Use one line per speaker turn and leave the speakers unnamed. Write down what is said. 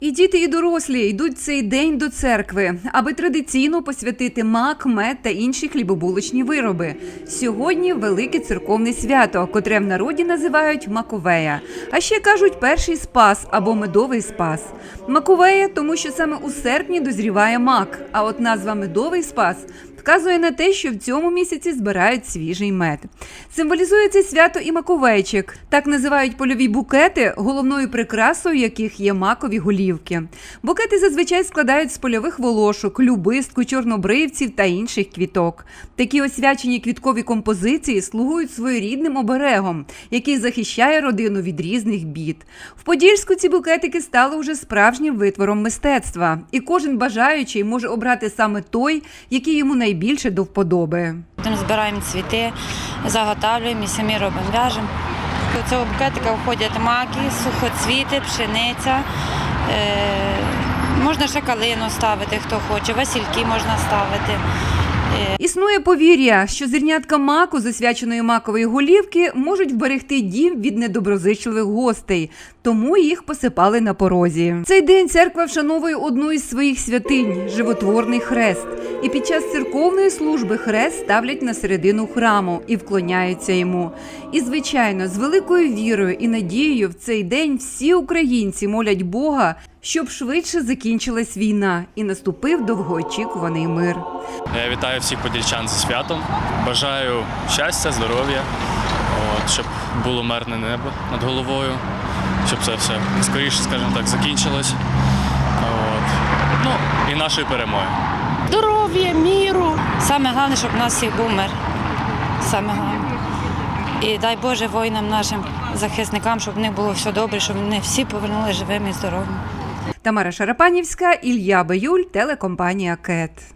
І діти, і дорослі йдуть цей день до церкви, аби традиційно посвятити мак, мед та інші хлібобулочні вироби. Сьогодні велике церковне свято, котре в народі називають Маковея. А ще кажуть перший спас або медовий спас. Маковея, тому що саме у серпні дозріває мак. А от назва медовий спас вказує на те, що в цьому місяці збирають свіжий мед. Символізує це свято і маковейчик. Так називають польові букети, головною прикрасою яких є макові голівки. Букети зазвичай складають з польових волошок, любистку, чорнобривців та інших квіток. Такі освячені квіткові композиції слугують своєрідним оберегом, який захищає родину від різних бід. В Подільську ці букетики стали вже справжнім витвором мистецтва, і кожен бажаючий може обрати саме той, який йому найбільше до вподоби.
Потім збираємо цвіти, заготавлюємо і самі робимо, в'яжемо. До цього букетика входять маки, сухоцвіти, пшениця. Е, можна ще ставити, хто хоче, васильки можна ставити.
Існує повір'я, що зернятка маку засвяченої макової голівки можуть вберегти дім від недоброзичливих гостей, тому їх посипали на порозі. Цей день церква вшановує одну із своїх святинь животворний хрест. І під час церковної служби хрест ставлять на середину храму і вклоняються йому. І, звичайно, з великою вірою і надією в цей день всі українці молять Бога, щоб швидше закінчилась війна і наступив довгоочікуваний мир.
Я вітаю всіх подільчан зі святом. Бажаю щастя, здоров'я, щоб було мирне небо над головою, щоб це все скоріше, скажімо так, закінчилось. От. Ну і нашої перемоги.
Здоров'я, міру.
Саме головне, щоб у нас всіх був мир. Саме головне. І дай Боже воїнам нашим захисникам, щоб в них було все добре, щоб вони всі повернули живими і здоровими.
Тамара Шарапанівська, Ілля Баюль, телекомпанія Кет.